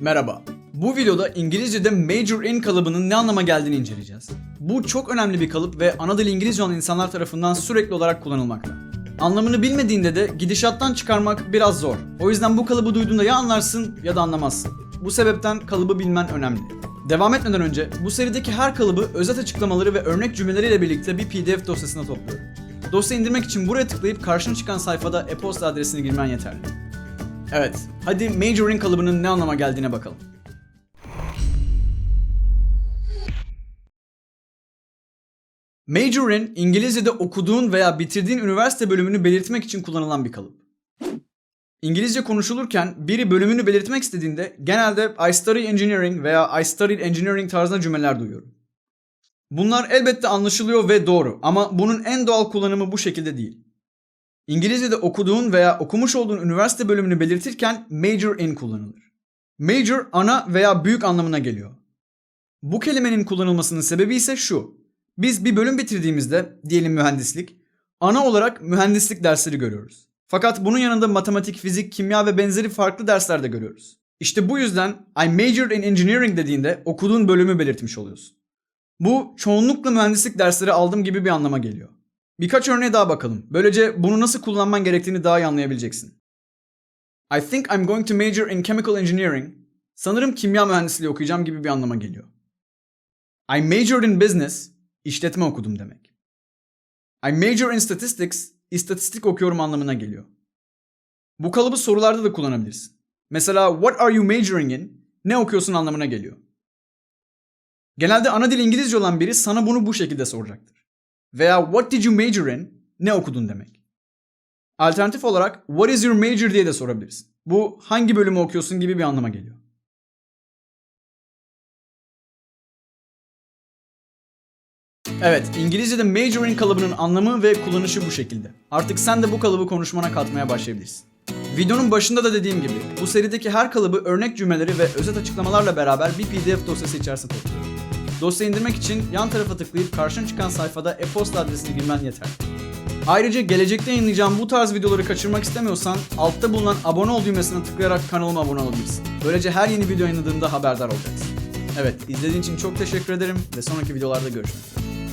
Merhaba. Bu videoda İngilizce'de major in kalıbının ne anlama geldiğini inceleyeceğiz. Bu çok önemli bir kalıp ve ana İngilizce olan insanlar tarafından sürekli olarak kullanılmakta. Anlamını bilmediğinde de gidişattan çıkarmak biraz zor. O yüzden bu kalıbı duyduğunda ya anlarsın ya da anlamazsın. Bu sebepten kalıbı bilmen önemli. Devam etmeden önce bu serideki her kalıbı özet açıklamaları ve örnek cümleleriyle birlikte bir PDF dosyasına topluyorum. Dosya indirmek için buraya tıklayıp karşına çıkan sayfada e-posta adresini girmen yeterli. Evet, hadi major in kalıbının ne anlama geldiğine bakalım. Major in, İngilizce'de okuduğun veya bitirdiğin üniversite bölümünü belirtmek için kullanılan bir kalıp. İngilizce konuşulurken biri bölümünü belirtmek istediğinde genelde I study engineering veya I studied engineering tarzında cümleler duyuyorum. Bunlar elbette anlaşılıyor ve doğru ama bunun en doğal kullanımı bu şekilde değil. İngilizce'de okuduğun veya okumuş olduğun üniversite bölümünü belirtirken major in kullanılır. Major ana veya büyük anlamına geliyor. Bu kelimenin kullanılmasının sebebi ise şu. Biz bir bölüm bitirdiğimizde, diyelim mühendislik, ana olarak mühendislik dersleri görüyoruz. Fakat bunun yanında matematik, fizik, kimya ve benzeri farklı dersler de görüyoruz. İşte bu yüzden I majored in engineering dediğinde okuduğun bölümü belirtmiş oluyorsun. Bu çoğunlukla mühendislik dersleri aldım gibi bir anlama geliyor. Birkaç örneğe daha bakalım. Böylece bunu nasıl kullanman gerektiğini daha iyi anlayabileceksin. I think I'm going to major in chemical engineering. Sanırım kimya mühendisliği okuyacağım gibi bir anlama geliyor. I majored in business. işletme okudum demek. I major in statistics. istatistik okuyorum anlamına geliyor. Bu kalıbı sorularda da kullanabilirsin. Mesela what are you majoring in? Ne okuyorsun anlamına geliyor. Genelde ana dil İngilizce olan biri sana bunu bu şekilde soracaktır. Veya what did you major in? Ne okudun demek. Alternatif olarak what is your major diye de sorabilirsin. Bu hangi bölümü okuyorsun gibi bir anlama geliyor. Evet, İngilizce'de major in kalıbının anlamı ve kullanışı bu şekilde. Artık sen de bu kalıbı konuşmana katmaya başlayabilirsin. Videonun başında da dediğim gibi bu serideki her kalıbı örnek cümleleri ve özet açıklamalarla beraber bir PDF dosyası içerisinde topluyorum. Dosya indirmek için yan tarafa tıklayıp karşına çıkan sayfada e-posta adresini girmen yeterli. Ayrıca gelecekte yayınlayacağım bu tarz videoları kaçırmak istemiyorsan altta bulunan abone ol düğmesine tıklayarak kanalıma abone olabilirsin. Böylece her yeni video yayınladığımda haberdar olacaksın. Evet izlediğin için çok teşekkür ederim ve sonraki videolarda görüşmek üzere.